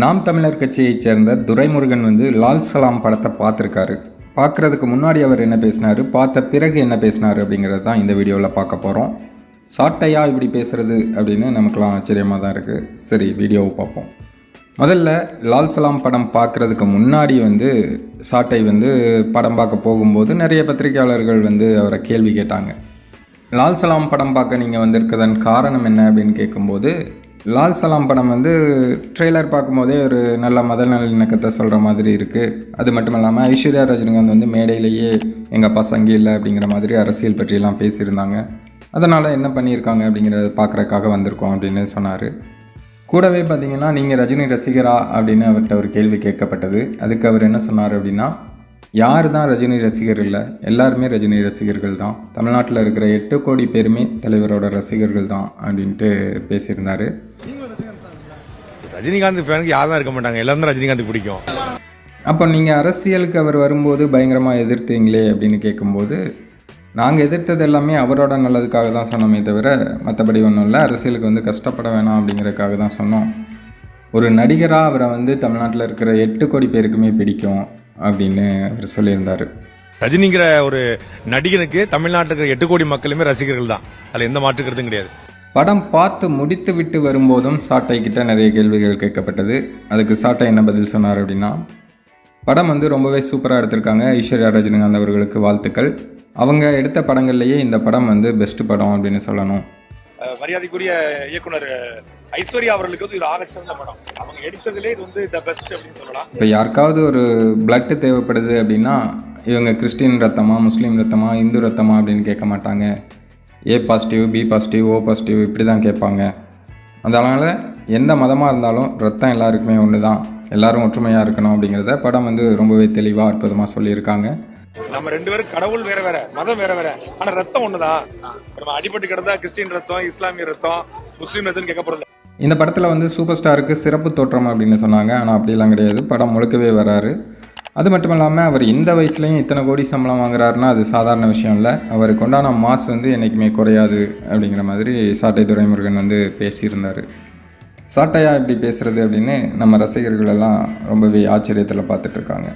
நாம் தமிழர் கட்சியைச் சேர்ந்த துரைமுருகன் வந்து லால் சலாம் படத்தை பார்த்துருக்காரு. பார்க்குறதுக்கு முன்னாடி அவர் என்ன பேசினார் பார்த்த பிறகு என்ன பேசினார் அப்படிங்கிறது தான் இந்த வீடியோவில் பார்க்க போகிறோம் சாட்டையா இப்படி பேசுகிறது அப்படின்னு நமக்குலாம் ஆச்சரியமாக தான் இருக்குது சரி வீடியோவை பார்ப்போம். முதல்ல லால் சலாம் படம் பார்க்குறதுக்கு முன்னாடி வந்து சாட்டை வந்து படம் பார்க்க போகும்போது நிறைய பத்திரிகையாளர்கள் வந்து அவரை கேள்வி கேட்டாங்க. லால் சலாம் படம் பார்க்க நீங்கள் வந்திருக்கதன் காரணம் என்ன அப்படின்னு கேட்கும்போது லால் சலாம் படம் வந்து ட்ரெய்லர் பார்க்கும்போதே ஒரு நல்ல மத நல்லிணக்கத்தை சொல்கிற மாதிரி இருக்குது அது மட்டும் இல்லாமல் ஐஸ்வர்யா ரஜினிகாந்த் வந்து மேடையிலேயே எங்கள் அப்பா சங்கி இல்லை அப்படிங்கிற மாதிரி அரசியல் பற்றியெல்லாம் பேசியிருந்தாங்க. அதனால் என்ன பண்ணியிருக்காங்க அப்படிங்கிறத பார்க்குறக்காக வந்திருக்கோம் அப்படின்னு சொன்னார். கூடவே பார்த்தீங்கன்னா நீங்கள் ரஜினி ரசிகரா அப்படின்னு அவர்கிட்ட ஒரு கேள்வி கேட்கப்பட்டது. அதுக்கு அவர் என்ன சொன்னார் அப்படின்னா யார் தான் ரஜினி ரசிகர் இல்லை? எல்லாருமே ரஜினி ரசிகர்கள் தான். தமிழ்நாட்டில் இருக்கிற எட்டு கோடி பேருமே தலைவரோட ரசிகர்கள் தான். அப்படின்ட்டு பேசியிருந்தார். ரஜினிகாந்த் ஃபேனுக்கு யாரும் இருக்க மாட்டாங்க. எல்லாரும் தான் ரஜினிகாந்த் பிடிக்கும். அப்போ நீங்கள் அரசியலுக்கு அவர் வரும்போது பயங்கரமாக எதிர்த்தீங்களே அப்படின்னு கேட்கும்போது நாங்கள் எதிர்த்தது எல்லாமே அவரோட நல்லதுக்காக தான் சொன்னோமே தவிர மற்றபடி ஒன்றும் இல்லை. அரசியலுக்கு வந்து கஷ்டப்பட வேணாம் அப்படிங்கிறதுக்காக தான் சொன்னோம். ஒரு நடிகராக அவரை வந்து தமிழ்நாட்டில் இருக்கிற எட்டு கோடி பேருக்குமே பிடிக்கும் அப்படின்னு அவர் சொல்லியிருந்தார். ரஜினிங்கிற ஒரு நடிகனுக்கு தமிழ்நாட்டில் இருக்கிற எட்டு கோடி மக்களுமே ரசிகர்கள் தான். அதில் எந்த மாற்று கருத்தும் கிடையாது. படம் பார்த்து முடித்து விட்டு வரும்போதும் சாட்டை கிட்ட நிறைய கேள்விகள் கேட்கப்பட்டது. அதுக்கு சாட்டை என்ன பதில் சொன்னார் அப்படின்னா படம் வந்து ரொம்பவே சூப்பராக எடுத்திருக்காங்க. ஐஸ்வர்யா ரஜினிகாந்த் அவர்களுக்கு வாழ்த்துக்கள். அவங்க எடுத்த படங்கள்லேயே இந்த படம் வந்து பெஸ்ட் படம் அப்படின்னு சொல்லணும். மரியாதைக்குரிய இயக்குனர் ஐஸ்வர்யா அவர்களுக்கு வந்து இது ஆகச்சிறந்த படம். அவங்க எடுத்ததுலே இது வந்து த பெஸ்ட் அப்படின்னு சொல்லலாம். இப்போ யாருக்காவது ஒரு பிளட்டு தேவைப்படுது அப்படின்னா இவங்க கிறிஸ்டின் ரத்தமா முஸ்லீம் ரத்தமா இந்து ரத்தமா அப்படின்னு கேட்க மாட்டாங்க. A positive B positive O positive இப்படி தான் கேட்பாங்க அதனால் எந்த மதமாக இருந்தாலும் ரத்தம் எல்லாருக்குமே ஒன்று தான் எல்லாரும் ஒற்றுமையாக இருக்கணும் அப்படிங்கிறத படம் வந்து ரொம்பவே தெளிவாக அற்புதமாக சொல்லியிருக்காங்க. நம்ம ரெண்டு பேரும் கடவுள் வேற வேற மதம் வேற வேற. ஆனா ரத்தம் ஒண்ணுதான் நம்ம அடிபட்டு கிடந்தா கிறிஸ்டின் ரத்தம் இஸ்லாமிய ரத்தம் முஸ்லீம் ரத்தம் கேட்க போறது இந்த படத்தில் வந்து சூப்பர் ஸ்டாருக்கு சிறப்பு தோற்றம் அப்படின்னு சொன்னாங்க. ஆனால் அப்படிலாம் கிடையாது. படம் முழுக்கவே வராரு. அது மட்டும் இல்லாமல் அவர் இந்த வயசுலையும் இத்தனை கோடி சம்பளம் வாங்குறாருன்னா அது சாதாரண விஷயம் இல்லை. அவருக்கு உண்டான மாஸ் வந்து என்றைக்குமே குறையாது அப்படிங்கிற மாதிரி சாட்டை துரைமுருகன் வந்து பேசியிருந்தார். சாட்டையா இப்படி பேசுகிறது அப்படின்னு நம்ம ரசிகர்கள் எல்லாம் ரொம்பவே ஆச்சரியத்தில் பார்த்துட்ருக்காங்க